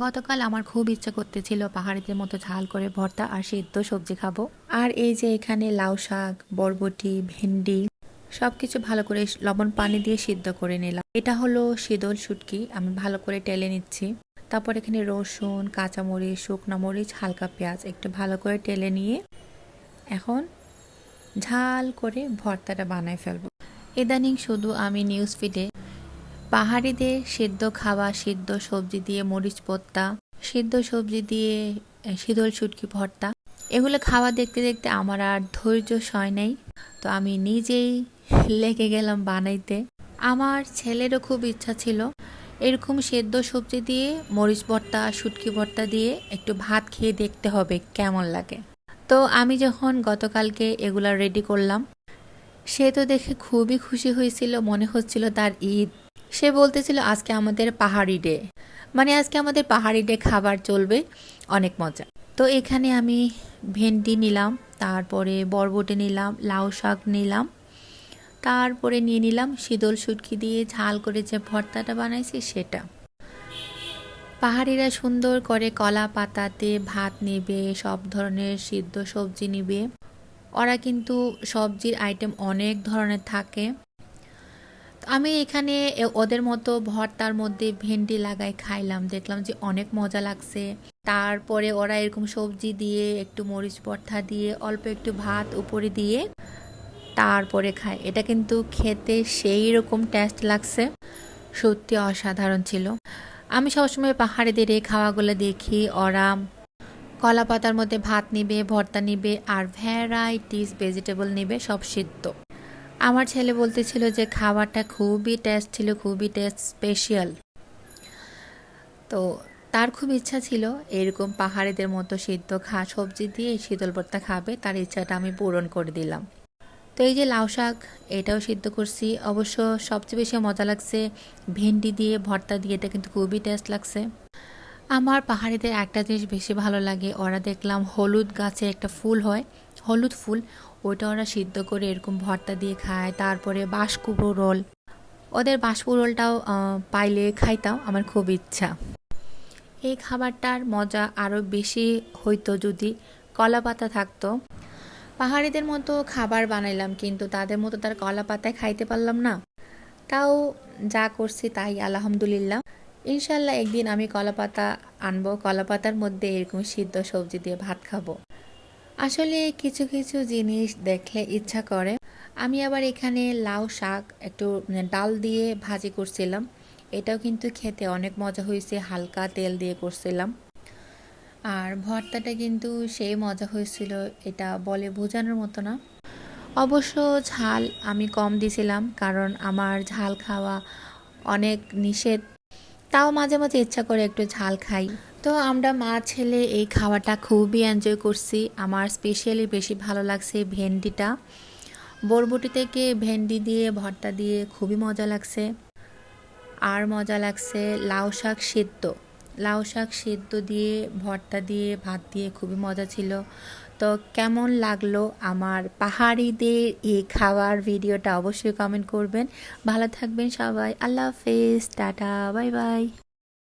গতকাল আমার খুব ইচ্ছা করতেছিল পাহাড়িদের মতো ঝাল করে ভর্তা আর সিদ্ধ সবজি খাব। আর এই যে এখানে লাউ শাক, বরবটি, ভেন্ডি, সবকিছু ভালো করে লবণ পানি দিয়ে সিদ্ধ করে নিলাম। এটা হলো শীতল শুটকি, আমি ভালো করে টেলে নিচ্ছি। তারপর এখানে রসুন, কাঁচামরিচ, শুকনো মরিচ, হালকা পেঁয়াজ একটু ভালো করে টেলে নিয়ে এখন ঝাল করে ভর্তাটা বানায় ফেলব। ইদানিং শুধু আমি নিউজ ফিডে পাহাড়িদের সিদ্ধ খাওয়া, সিদ্ধ সবজি দিয়ে মরিচ পত্তা, সিদ্ধ সবজি দিয়ে শীতল শুটকি ভর্তা, এগুলো খাওয়া দেখতে দেখতে আমার আর ধৈর্য সয় নাই। তো আমি নিজেই লেগে গেলাম বানাইতে। আমার ছেলেরও খুব ইচ্ছা ছিল এরকম সেদ্ধ সবজি দিয়ে, মরিচ ভর্তা, শুটকি ভর্তা দিয়ে একটু ভাত খেয়ে দেখতে হবে কেমন লাগে। তো আমি যখন গতকালকে এগুলা রেডি করলাম, সে তো দেখে খুবই খুশি হয়েছিল, মনে হচ্ছিল তার ঈদ। সে বলতেছিল, আজকে আমাদের পাহাড়ি ডে। মানে আজকে আমাদের পাহাড়ি ডে, খাবার চলবে, অনেক মজা। তো এখানে আমি ভেন্ডি নিলাম, তারপরে বরবটি নিলাম, লাউ শাক নিলাম, তারপরে নিয়ে নিলাম শীতল শুটকি দিয়ে ঝাল করে যে ভর্তাটা বানাইছি সেটা। পাহাড়িরা সুন্দর করে কলা পাতাতে ভাত নেবে, সব ধরনের সিদ্ধ সবজি নিবে। ওরা কিন্তু সবজির আইটেম অনেক ধরনের থাকে। আমি এখানে ওদের মতো ভর্তার মধ্যে ভেন্ডি লাগাই খাইলাম। দেখলাম যে অনেক মজা লাগছে। তারপরে ওরা এরকম সবজি দিয়ে, একটু মরিচ ভর্তা দিয়ে, অল্প একটু ভাত উপরে দিয়ে তারপরে খায়। এটা কিন্তু খেতে সেই রকম টেস্ট লাগছে। সত্যি অসাধারণ ছিল। আমি সবসময় পাহাড়িদের এই খাওয়াগুলো দেখি। ওরা কলা পাতার মধ্যে ভাত নিবে, ভর্তা নিবে, আর ভ্যারাইটিস ভেজিটেবল নিবে, সব সিদ্ধ। আমার ছেলে বলতেছিল যে খাবারটা খুবই টেস্ট ছিল, খুবই টেস্ট স্পেশাল তো তার খুব ইচ্ছা ছিল এরকম পাহাড়িদের মতো সিদ্ধ খা, সবজি দিয়ে শীতল ভর্তা খাবে, তার ইচ্ছাটা আমি পূরণ করে দিলাম। তো এই যে লাউ শাক, এটাও সিদ্ধ করছি। অবশ্য সবচেয়ে বেশি মজা লাগছে ভেন্ডি দিয়ে, ভর্তা দিয়ে, এটা কিন্তু খুবই টেস্ট লাগছে। আমার পাহাড়িদের একটা জিনিস বেশি ভালো লাগে, ওরা দেখলাম হলুদ গাছে একটা ফুল হয় হলুদ ফুল, ওইটা ওরা সিদ্ধ করে এরকম ভর্তা দিয়ে খায়। তারপরে বাঁশকুড়ো রোল। ওদের বাঁশকুড়ো রোলটাও পাইলে খাইতাম, আমার খুব ইচ্ছা। এই খাবারটার মজা আরও বেশি হইতো যদি কলা পাতা থাকতো। পাহাড়িদের মতো খাবার বানাইলাম, কিন্তু তাদের মতো তার কলা পাতায় খাইতে পারলাম না। তাও যা করছি তাই, আলহামদুলিল্লাহ। ইনশাল্লাহ একদিন আমি কলা পাতা আনব কলা পাতার মধ্যে এরকম সিদ্ধ সবজি দিয়ে ভাত খাব। আসলে কিছু কিছু জিনিস দেখলে ইচ্ছা করে। আমি আবার এখানে লাউ শাক একটু মানে ডাল দিয়ে ভাজি করছিলাম। এটাও কিন্তু খেতে অনেক মজা হয়েছে, হালকা তেল দিয়ে করছিলাম। আর ভর্তাটা কিন্তু সেই মজা হয়েছিল, এটা বলে বোঝানোর মতো না। অবশ্য ঝাল আমি কম দিছিলাম, কারণ আমার ঝাল খাওয়া অনেক নিষেধ। তাও মাঝে মাঝে ইচ্ছা করে একটু ঝাল খাই। তো আমরা মা, ছেলে এই খাওয়াটা খুবই এনজয় করছি। আমার স্পেশালি বেশি ভালো লাগছে ভেন্ডিটা। বরবটি থেকে ভেন্ডি দিয়ে, ভর্তা দিয়ে খুবই মজা লাগছে। আর মজা লাগছে লাউ শাক সেদ্ধ। লাউ শাক সেদ্ধ দিয়ে, ভর্তা দিয়ে, ভাত দিয়ে খুবই মজা ছিল। তো কেমন লাগল আমার পাহাড়িদের এই খাওয়ার ভিডিওটা অবশ্যই কমেন্ট করবেন। ভালো থাকবেন সবাই। আল্লাহ হাফেজ। টাটা। Bye bye.